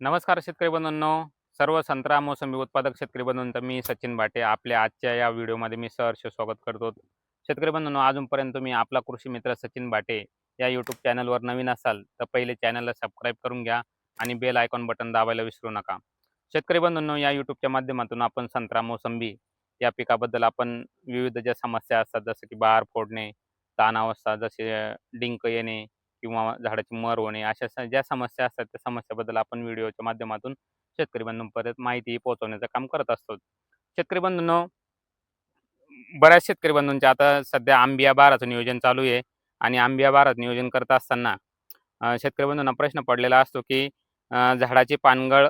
नमस्कार शेतकरी बंधूंनो. सर्व संत्रा मोसंबी उत्पादक शेतकरी बंधूंचं मी सचिन भाटे. आपल्या आजच्या या व्हिडिओमध्ये मी सहर्ष स्वागत करतो. शेतकरी बंधूंनो अजूनपर्यंत तुम्ही आपला कृषी मित्र सचिन भाटे या यूट्यूब चॅनलवर नवीन असाल तर पहिले चॅनलला सबस्क्राईब करून घ्या आणि बेल आयकॉन बटन दाबायला विसरू नका. शेतकरी बंधूंनो या यूट्यूबच्या माध्यमातून आपण संत्रा मोसंबी या पिकाबद्दल आपण विविध ज्या समस्या असतात जसं की बहार फोडणे ताण अवस्था जसे डिंक येणे किंवा झाडाची मर होणे अशा ज्या समस्या असतात त्या समस्याबद्दल आपण व्हिडिओच्या माध्यमातून शेतकरी बंधूंपर्यंत माहिती पोहोचवण्याचं काम करत असतो. शेतकरी बंधूंनो बऱ्याच शेतकरी बंधूंचे आता सध्या आंबिया बाराचं नियोजन चालू आहे आणि आंबिया बारात नियोजन करत असताना शेतकरी बंधूंना प्रश्न पडलेला असतो की झाडाची पानगळ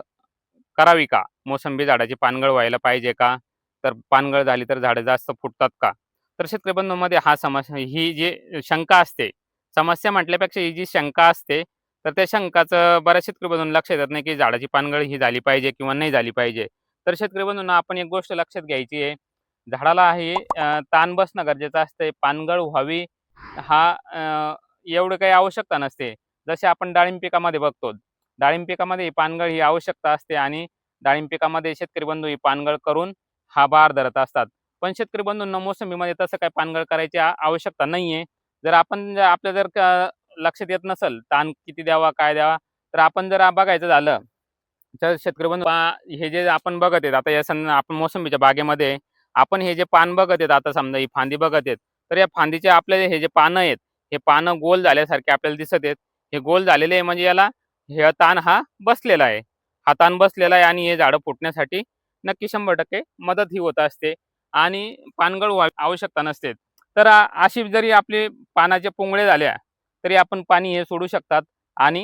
करावी का? मोसंबी झाडाची पानगळ व्हायला पाहिजे का? तर पानगळ झाली तर झाडं जास्त फुटतात का? तर शेतकरी बंधूंमध्ये हा समस्या ही जी शंका असते समस्या म्हटल्यापेक्षा ही जी शंका असते तर त्या शंकाचं बऱ्याच शेतकरी बंधून लक्षात येत नाही की झाडाची पानगळ ही झाली पाहिजे किंवा नाही झाली पाहिजे. तर शेतकरी बंधूंना आपण एक गोष्ट लक्षात घ्यायची आहे. झाडाला हे ताण बसणं गरजेचं असते पानगळ व्हावी हा एवढं काही आवश्यकता नसते. जसे आपण डाळिंब पिकामध्ये बघतो डाळिंब पिकामध्ये पानगळ ही आवश्यकता असते आणि डाळिंब पिकामध्ये शेतकरी बंधू ही पानगळ करून हा बार धरत असतात. पण शेतकरी बंधूंना मोसंबीमध्ये तसं काही पानगळ करायची आवश्यकता आवश्यकता नाहीये. जर आपण आपल्या जर लक्षात येत नसेल ताण किती द्यावा काय द्यावा तर आपण जर बघायचं झालं तर शेतकरी बंधू हे जे आपण बघत आहेत आता या सण आपण मोसंबीच्या बागेमध्ये आपण हे जे पान बघत आहेत आता समजा ही फांदी बघत आहेत तर या फांदीचे आपले हे जे पानं आहेत हे पानं गोल झाल्यासारखे आपल्याला दिसत आहेत. हे गोल झालेले आहे म्हणजे याला हे ताण हा बसलेला आहे. हा ताण बसलेला आहे आणि हे झाडं फुटण्यासाठी नक्की शंभर टक्के मदत ही होत असते आणि पानगळ आवश्यकता नसते. तर अशी जरी आपली पानाचे पुंगळे झाल्या तरी आपण पाणी हे सोडू शकतात आणि